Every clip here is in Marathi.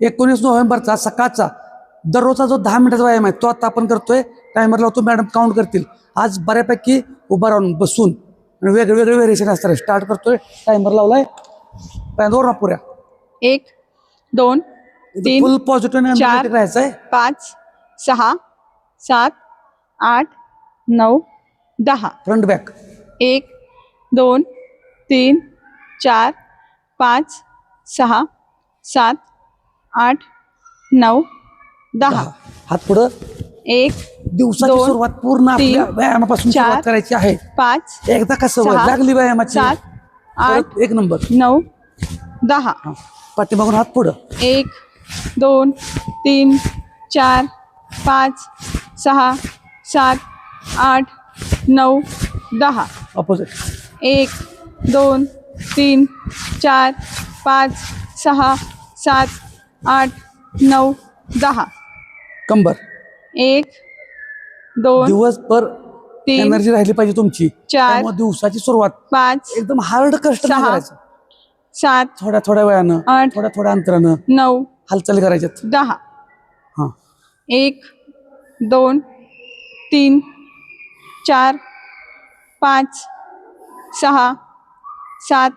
एकोणीस नोव्हेंबरचा सकाळचा दररोजचा जो दहा मिनिटाचा व्यायाम आहे तो आता आपण करतोय. टायमर लावतो मॅडम काउंट करतील. आज बऱ्यापैकी उभा राहून बसून आणि वेगळे वेगळे व्हेरिएशन असतात स्टार्ट करतोय. टायमर लावलाय. ओरडा पुऱ्या. एक दोन तीन फुल पॉझिटिव्ह चार. राहायचं आहे. पाच सहा सात आठ नऊ दहा. फ्रंट बॅक एक दोन तीन चार पाच सहा सात आठ नऊ दहा. हात पुढं. एक दिवसाची दोन, सुरुवात पूर्ण आपल्या तीन, व्यायामापासून चार, सुरुवात करायची आहे. पाच एकदा कसं सहा, लागली व्यायामाची? सात आठ परत एक नंबर. नऊ दहा. हा. पाठीमागून हात पुढं. एक दोन तीन चार पाच सहा सात आठ नऊ दहा. ऑपोजिट एक दोन तीन चार पाच सहा सात आठ नऊ दहा. कंबर. एक दोन दिवसभर तीन, एनर्जी राहिली पाहिजे तुमची. चार, त्यामुळे दिवसाची सुरुवात पाच एकदम हार्ड कष्ट नाही सहा, करायचं. सात थोड्या थोड्या वेळानं आठ, थोड्या थोड्या अंतरानं नऊ हालचाली करायच्यात. दहा. हा. एक दोन तीन चार पाच सहा सात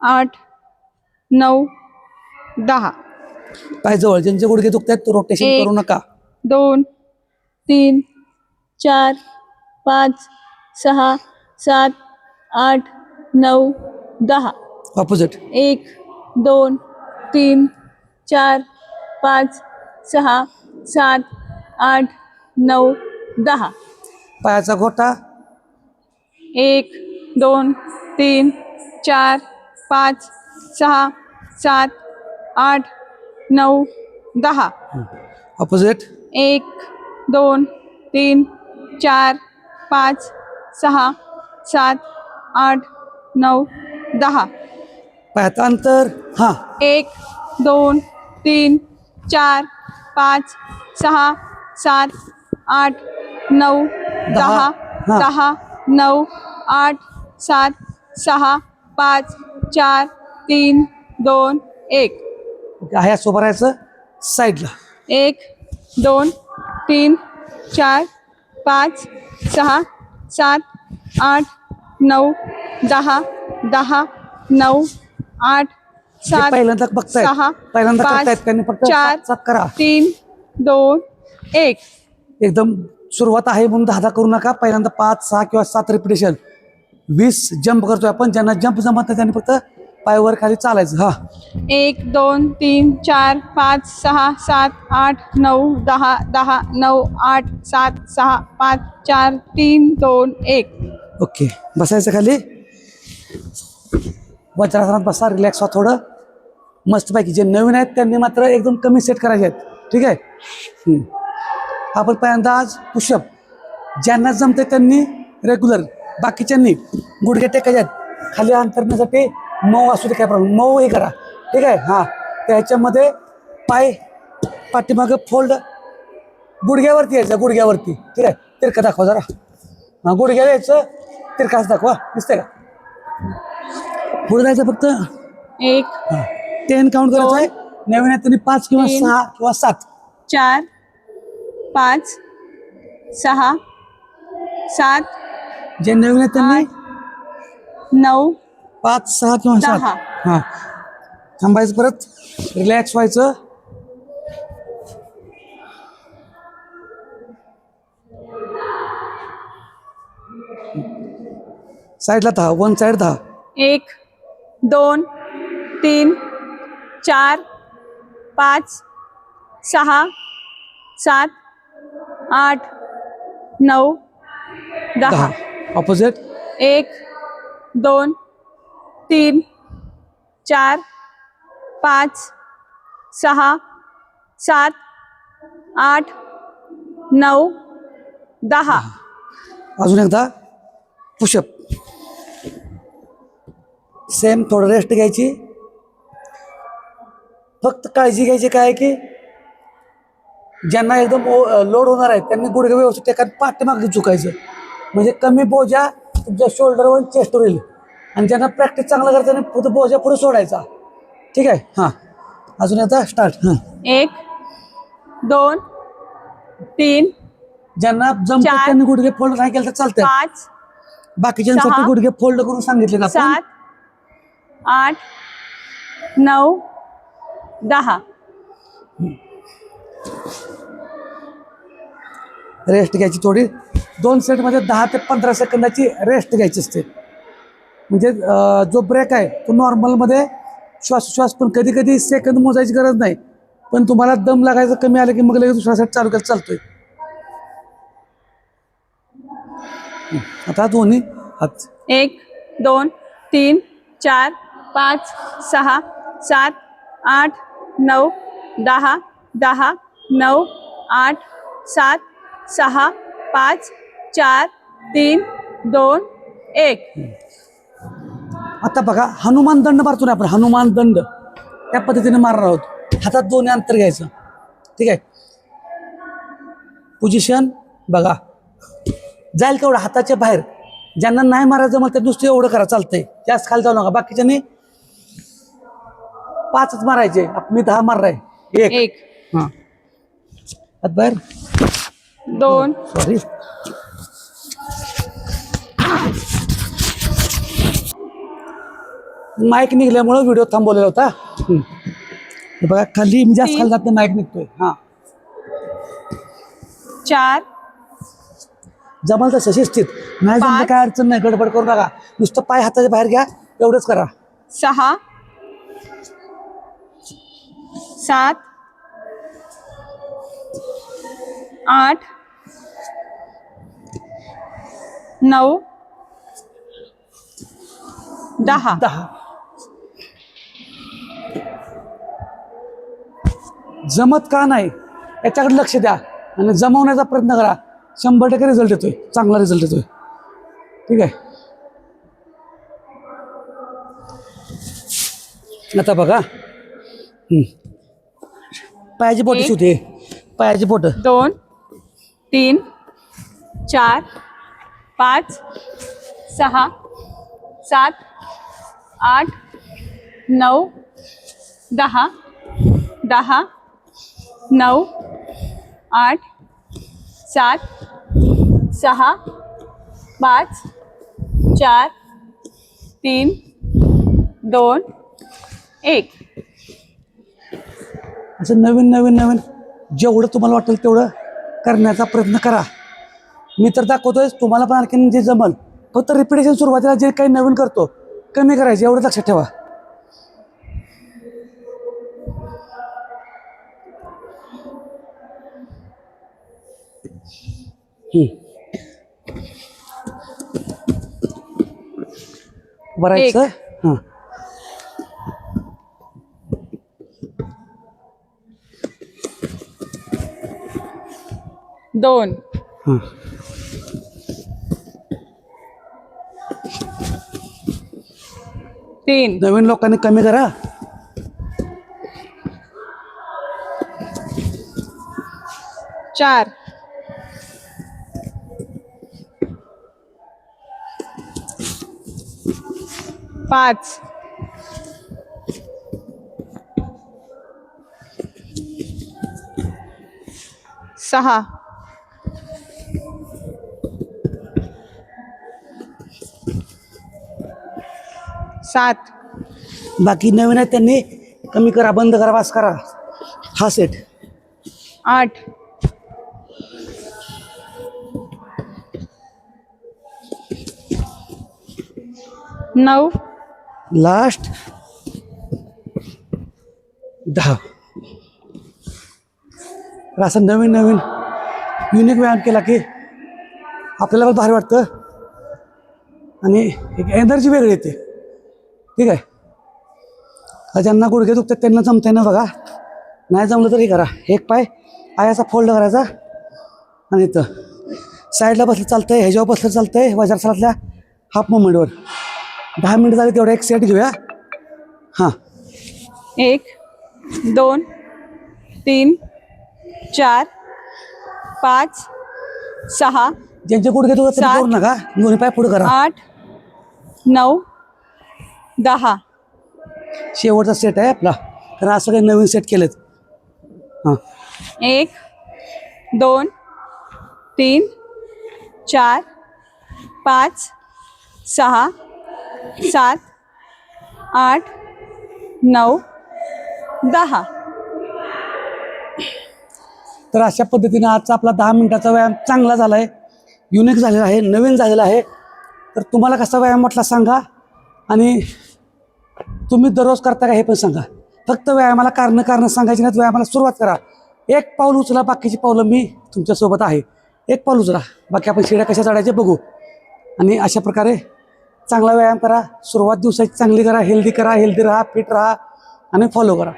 आठ नऊ दहा. पाय जवळ ज्यांचे गुडघे दुखतात तो रोटेशन. करू नका. दोन तीन चार पाच सहा सात आठ नऊ दहा. ऑपोजिट एक दोन तीन चार पाच सहा सात आठ नऊ दहा. पायाचा गोटा एक दोन तीन चार पाच सहा सात आठ नऊ दहा। ऑपोजिट एक दोन तीन चार पाच सहा सात आठ नऊ दहा। पायाचं अंतर? हा. एक दोन तीन चार पाच सहा सात आठ नऊ दहा हा. दहा नऊ आठ सात सहा पाच चार तीन दोन एक। आहे असं उभं राहायचं साईडला. एक दोन तीन चार पाच सहा सात आठ नऊ दहा दहा नऊ आठ सात पहिल्यांदा बघतायत. सहा पहिल्यांदा पाच करतायत त्यांनी फक्त चार सात करा. तीन दोन एक. एकदम सुरुवात आहे म्हणून दहा दहा करू नका. पहिल्यांदा पाच सहा किंवा सात रिपिटेशन वीस जंप करतोय आपण. ज्यांना जंप जमत नाही त्यांनी फक्त पायवर खाली चालायचं हा. एक दोन तीन चार पाच सहा सात आठ नऊ दहा दहा नऊ आठ सात सहा पाच चार तीन दोन एक. ओके. बसायचं खाली. वज्रासनात बसा रिलॅक्स व्हा थोडं. मस्तपैकी जे नवीन आहेत त्यांनी मात्र एकदम कमी सेट करायचे आहेत. ठीक आहे? हम्म. आपण पहिल्यांदा आज पुशअप ज्यांना जमते त्यांनी रेग्युलर बाकीच्यांनी गुडघे टेकायचे आहेत. खाली अंतरण्यासाठी मऊ असू दे काय प्रॉब्लेम मऊ हे करा. ठीक आहे? हां. त्याच्यामध्ये पाय पाठीमागं फोल्ड गुडघ्यावरती यायचं गुडघ्यावरती. ठीक आहे? तिरकं दाखवा जरा. हां गुडघ्याला यायचं. तिरकाच दाखवा. दिसतंय का? पुढे जायचं फक्त? एक टेन काउंट करायचं आहे. नवीन आहे त्यांनी पाच किंवा. सहा किंवा सात. चार पाच सहा सात जे नवीन आहेत त्यांनी नऊ पाच सहा किंवा सात. दहा. हां. थांबायचं परत. रिलॅक्स व्हायचं. साईडला दहा. वन साईड दहा. एक दोन तीन चार पाच सहा सात आठ नऊ दहा. दहा. ऑपोजिट एक दोन तीन चार पाच सहा सात आठ नऊ दहा. अजून एकदा पुशअप. सेम थोडं रेस्ट घ्यायची. फक्त काळजी घ्यायची काय आहे की ज्यांना एकदम लोड होणार आहे त्यांनी गुडघे व्यवस्थित एका पाठीमागे चुकायचं. म्हणजे कमी बोजा तुमच्या शोल्डरवर चेस्टवर येईल. आणि ज्यांना प्रॅक्टिस चांगलं करताना पुढे बोजा पुढे सोडायचा. ठीक आहे? हां. अजून आता स्टार्ट हां. एक दोन तीन ज्यांना जमतं चार. त्यांनी गुडघे फोल्ड नाही केलं तर चालतंय. पाच बाकीच्यांसाठी सहा. गुडघे फोल्ड करून सांगितले ना आपण. सात आठ नऊ दहा. रेस्ट घ्यायची थोडी. दोन सेटमध्ये दहा ते पंधरा सेकंदाची रेस्ट घ्यायची असते. म्हणजे जो ब्रेक आहे तो नॉर्मलमध्ये श्वासोश्वास पण कधी कधी सेकंद मोजायची गरज नाही. पण तुम्हाला दम लागायचं कमी आलं की मग लगेच दुसरा सेट चालू करत चालतोय. आता दोन्ही हात. एक दोन तीन चार पाच सहा सात आठ नऊ दहा दहा नऊ आठ सात सहा पाच चार तीन दोन एक. आता बघा हनुमान दंड मारतो ना आपण हनुमान दंड. त्या पद्धतीने मारणार आहोत. हातात दोन्ही अंतर घ्यायचं. ठीक आहे? पोझिशन बघा. जाईल तेवढं हाताच्या बाहेर. ज्यांना नाही मारायचं मग ते नुसतं एवढं करा चालतंय. जास्त खाली जाऊ नका. बाकीच्यांनी पाचच मारायचे. मी दहा मारलाय. एक. एक. हां. हात बाहेर. दोन. सॉरी माईक निघल्यामुळं व्हिडिओ थांबवलेला होता. बघा खाली मी जास्त. खाली जात माईक निघतोय. हां. चार. जमाल तसं शिस्तीत. नाही जमलं. काय अडचण नाही गडबड करू नका. नुसतं पाय हाताच्या बाहेर घ्या एवढंच करा. सहा. सात. आठ. नऊ. दहा. दहा. जमत का नाही याच्याकडे लक्ष द्या आणि जमवण्याचा प्रयत्न करा. शंभर टक्के रिझल्ट येतोय चांगला रिझल्ट येतोय. ठीक आहे? आता बघा. पायाची बोट एक. होते पायाची बोट दोन तीन चार पाच सहा सात आठ नऊ दहा दहा नऊ आठ सात सहा पाच चार तीन दोन एक. असं नवीन नवीन नवीन जेवढं तुम्हाला वाटेल तेवढं करण्याचा प्रयत्न करा. मी तर दाखवतोय तुम्हाला पण आणखीन जे जमल फक्त रिपिटेशन सुरुवातीला जे काही नवीन करतो कमी करायचे एवढं लक्षात ठेवा. बरायचं हां. दोन. हां. तीन. नवीन लोकांनी कमी करा. चार. पाच. सहा. सात. बाकी नवीन आहेत त्यांनी कमी करा बंद करा वास करा. हा सेट आठ. नऊ. लास्ट दहा. तर असं नवीन नवीन युनिक व्यायाम केला की आपल्याला पण भारी वाटतं. आणि एक एनर्जी वेगळी येते. ठीक आहे? ज्यांना गुडघे दुखतात त्यांना जमतंय ना बघा. नाही जमलं तरी करा. एक पाय आयाचा फोल्ड करायचा. आणि इथं. साईडला बसलं चालतंय ह्याच्यावर बसलं चालतंय वजारसालातल्या हाफ मुवमेंटवर दहा मिनिट झाले तेवढा एक सेट घेऊया. हां. एक दोन तीन चार पाच सहा ज्यांचे गुडघे दुखत सात. करू नका. दोन्ही पाय पुढे करा. आठ नऊ दहा. शेवटचा सेट आहे आपला. कारण आज सगळे नवीन सेट केलेत. हां. एक दोन तीन चार पाच सहा सात आठ नऊ दहा. तर अशा पद्धतीनं आजचा आपला दहा मिनिटाचा व्यायाम चांगला झाला आहे युनिक झालेला आहे नवीन झालेला आहे. तर तुम्हाला कसा व्यायाम म्हटला सांगा आणि तुम्ही दररोज करता का हे पण सांगा. फक्त व्यायामाला कारणं कारणं सांगायची नाहीत व्यायामाला सुरुवात करा. एक पाऊल उचला बाकीची पावलं मी तुमच्यासोबत आहे. एक पाऊल उचला बाकी आपण शिड्या कशा चढायच्या बघू. आणि अशा प्रकारे चांगला व्यायाम करा सुरुवात दिवसाची चांगली करा हेल्दी करा हेल्दी राहा फिट राहा आणि फॉलो करा.